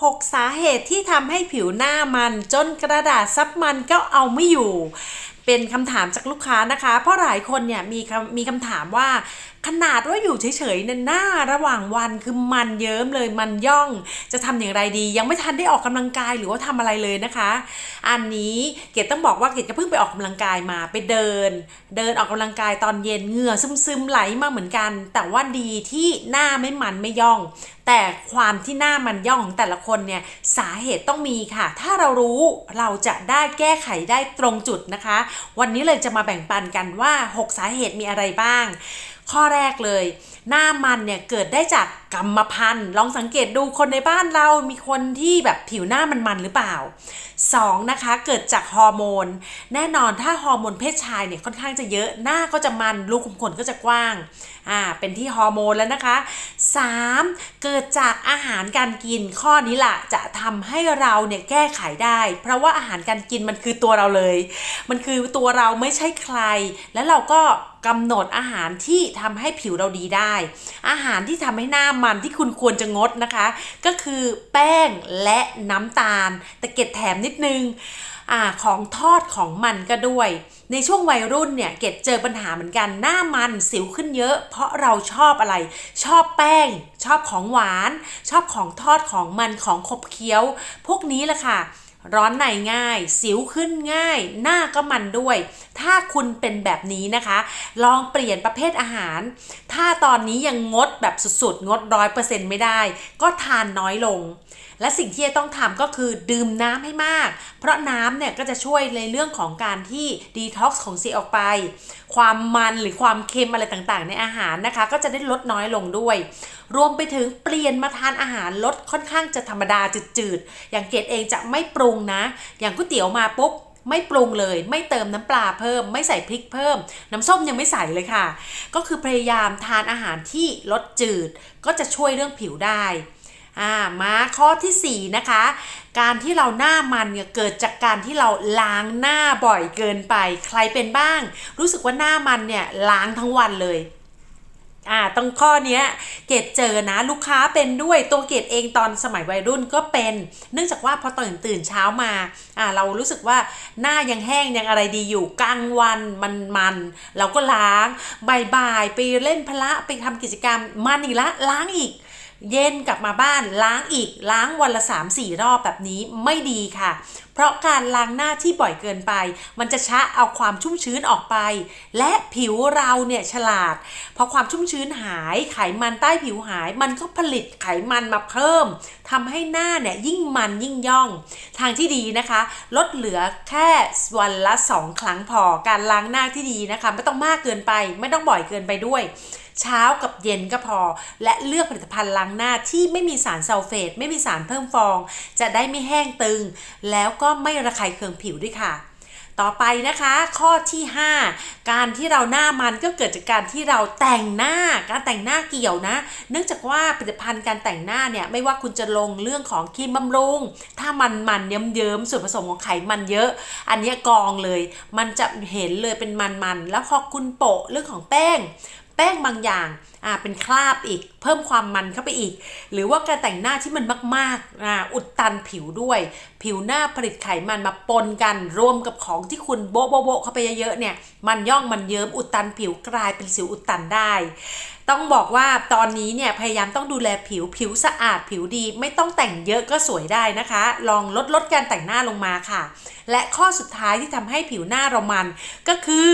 6 สาเหตุที่ทำให้ผิวหน้ามันจนกระดาษซับมันก็เอาไม่อยู่ เป็นคำถามจากลูกค้านะคะ เพราะหลายคนเนี่ยมีคำมีคำถามว่า ขนาดว่าอยู่เฉยๆเนี่ยหน้าระหว่างวันคือมันเยิ้มเลยมันย่อง จะทำอย่างไรดี ยังไม่ทันได้ออกกำลังกายหรือว่าทำอะไรเลยนะคะ อันนี้เกดต้องบอกว่าเกดก็เพิ่งไปออกกำลังกายมาไปเดิน เดินออกกำลังกายตอนเย็นเหงื่อซึมๆไหลมาเหมือนกัน แต่ว่าดีที่หน้าไม่มันไม่ย่อง แต่ความที่หน้ามันย่องของแต่ละคนเนี่ยสาเหตุต้องมีค่ะ ถ้าเรารู้เราจะได้แก้ไขได้ตรงจุดนะคะ วันนี้เลยจะมาแบ่งปันกันว่า 6 สาเหตุมีอะไรบ้าง ข้อแรกเลย หน้ามันเนี่ยเกิดได้จากกรรมพันธุ์ ลองสังเกตดูคนในบ้านเรามีคนที่แบบผิวหน้ามันมันหรือเปล่า 2. นะคะเกิดจากฮอร์โมน แน่นอนถ้าฮอร์โมนเพศชายเนี่ยค่อนข้างจะเยอะหน้าก็จะมันรูขุมขนก็จะกว้างอ่าเป็นที่ฮอร์โมนแล้วนะคะ 3. เกิดจากอาหารการกินข้อนี้ล่ะจะทำให้เราเนี่ยแก้ไขได้ เพราะว่าอาหารการกินมันคือตัวเราเลย มันคือตัวเราไม่ใช่ใคร แล้วเราก็กำหนดอาหารที่ทำให้ผิวเราดีได้ อาหารที่ทำให้หน้ามันที่คุณควรจะงดนะคะ ก็คือแป้งและน้ำตาล แต่เก็ดแถมนิดนึงอของทอดของมันก็ด้วย ในช่วงวัยรุ่นเนี่ยเกดเจอปัญหาเหมือนกันหน้ามันสิวขึ้นเยอะ เพราะเราชอบอะไร ชอบแป้ง ชอบของหวาน ชอบของทอดของมันของขบเคี้ยว พวกนี้แหละค่ะ ร้อนในง่าย สิวขึ้นง่าย หน้าก็มันด้วย ถ้าคุณเป็นแบบนี้นะคะ ลองเปลี่ยนประเภทอาหาร ถ้าตอนนี้ยังงดแบบสุดๆ งดร้อยเปอร์เซ็นต์ไม่ได้ ก็ทานน้อยลง และสิ่งที่จะต้องทำก็คือดื่มน้ำให้มาก เพราะน้ำเนี่ยก็จะช่วยในเรื่องของการที่ดีท็อกซ์ของเสียออกไป ความมันหรือความเค็มอะไรต่างๆ ในอาหารนะคะ ก็จะได้ลดน้อยลงด้วย รวมไปถึงเปลี่ยนมาทานอาหารลดค่อนข้างจะธรรมดาจืดๆ อย่างเกดเองจะไม่ปรุงนะ อย่างก๋วยเตี๋ยวมาปุ๊บไม่ปรุงเลย ไม่เติมน้ำปลาเพิ่ม ไม่ใส่พริกเพิ่ม น้ำส้มยังไม่ใส่เลยค่ะ ก็คือพยายามทานอาหารที่ลดจืด ก็จะช่วยเรื่องผิวได้อ่ามาข้อทีสี่ 4 นะคะ การที่เราหน้ามันเนี่ยเกิดจากการที่เราล้างหน้าบ่อยเกินไป ใครเป็นบ้าง รู้สึกว่าหน้ามันเนี่ยล้างทั้งวันเลย อ่าตรงข้อเนี้ยเกดเจอนะลูกค้าเป็นด้วยตัวเกดเองตอนสมัยวัยรุ่นก็เป็น เนื่องจากว่าพอตื่นตื่นเช้ามาอ่าเรารู้สึกว่าหน้ายังแห้งยังอะไรดีอยู่กลางวันมันมันเราก็ล้างบ่ายๆไปเล่นพละไปทำกิจกรรมมันอีกละล้างอีก เย็นกลับมาบ้านล้างอีกล้างวันละ 3-4 รอบแบบนี้ไม่ดีค่ะ เพราะการล้างหน้าที่บ่อยเกินไป มันจะชะเอาความชุ่มชื้นออกไป และผิวเราเนี่ยฉลาดพอความชุ่มชื้นหายไขมันใต้ผิวหาย มันก็ผลิตไขมันมาเพิ่มทำให้หน้าเนี่ยยิ่งมันยิ่งย่อง ทางที่ดีนะคะ ลดเหลือแค่วันละ 2 ครั้งพอการล้างหน้าที่ดีนะคะ ไม่ต้องมากเกินไป ไม่ต้องบ่อยเกินไปด้วย เช้ากับเย็นก็พอ และเลือกผลิตภัณฑ์ล้างหน้าที่ไม่มีสารซัลเฟต ไม่มีสารเพิ่มฟอง จะได้ไม่แห้งตึง แล้วก็ไม่ระคายเคืองผิวด้วยค่ะต่อไปนะคะข้อที่ 5 การที่เราหน้ามันก็เกิดจากการที่เราแต่งหน้า การแต่งหน้าเกี่ยวนะ เนื่องจากว่าผลิตภัณฑ์การแต่งหน้าเนี่ยไม่ว่าคุณจะลงเรื่องของครีมบำรุง ถ้ามันมันเยิ้มๆส่วนผสมของไขมันเยอะ อันนี้กองเลย มันจะเห็นเลยเป็นมันๆแล้วพอคุณโปะเรื่องของแป้ง ป้งบางอย่างอ่าเป็นคราบอีก เพิ่มความมันเข้าไปอีก หรือว่าการแต่งหน้าที่มันมากๆอ่าอุด ตันผิวด้วย ผิวหน้าผลิตไขมันมาปนกันรวมกับของที่คุณโบ๊ะโบ๊ะโบ๊ะเข้าไปเยอะๆเนี่ย มันย่องมันเยิ้มอุดตันผิวกลายเป็นสิวอุดตันได้ ต้องบอกว่าตอนนี้เนี่ยพยายามต้องดูแลผิวผิวสะอาดผิวดี ไม่ต้องแต่งเยอะก็สวยได้นะคะ ลองลดลดการแต่งหน้าลงมาค่ะ และข้อสุดท้ายที่ทำให้ผิวหน้าเรามัน ก็คือ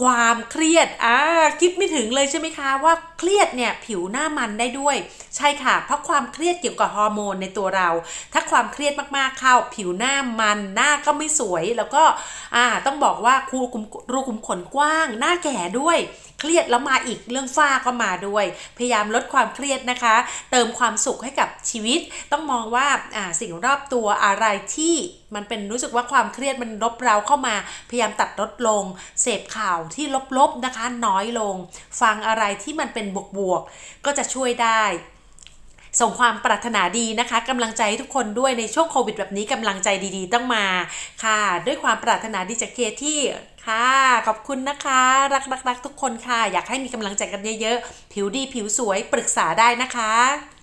ความเครียดอ่าคิดไม่ถึงเลยใช่ไหมคะว่าเครียดเนี่ยผิวหน้ามันได้ด้วย ใช่ค่ะ เพราะความเครียดเกี่ยวกับฮอร์โมนในตัวเราถ้าความเครียดมากๆเข้าผิวหน้ามันหน้าก็ไม่สวยแล้วก็อ่าต้องบอกว่าคูคุมรูขุมขนกว้าง หน้าแก่ด้วย เครียดแล้วมาอีกเรื่องฝ้าก็มาด้วย พยายามลดความเครียดนะคะ เติมความสุขให้กับชีวิต ต้องมองว่าอ่าสิ่งรอบตัวอะไรที่มันเป็นรู้สึกว่าความเครียดมันรบเร้าเข้ามา พยายามตัดลดลง เสพข่าวที่ลบๆนะคะ น้อยลง ฟังอะไรที่มันเป็นบวกๆก็จะช่วยได้ ส่งความปรารถนาดีนะคะกำลังใจให้ทุกคนด้วยในช่วงโควิดแบบนี้กำลังใจดีๆ ต้องมาค่ะ ด้วยความปรารถนาดีจากเคที่ค่ะ ขอบคุณนะคะ รักรักรักทุกคนค่ะ อยากให้มีกำลังใจกันเยอะๆ ผิวดีผิวสวยปรึกษาได้นะคะ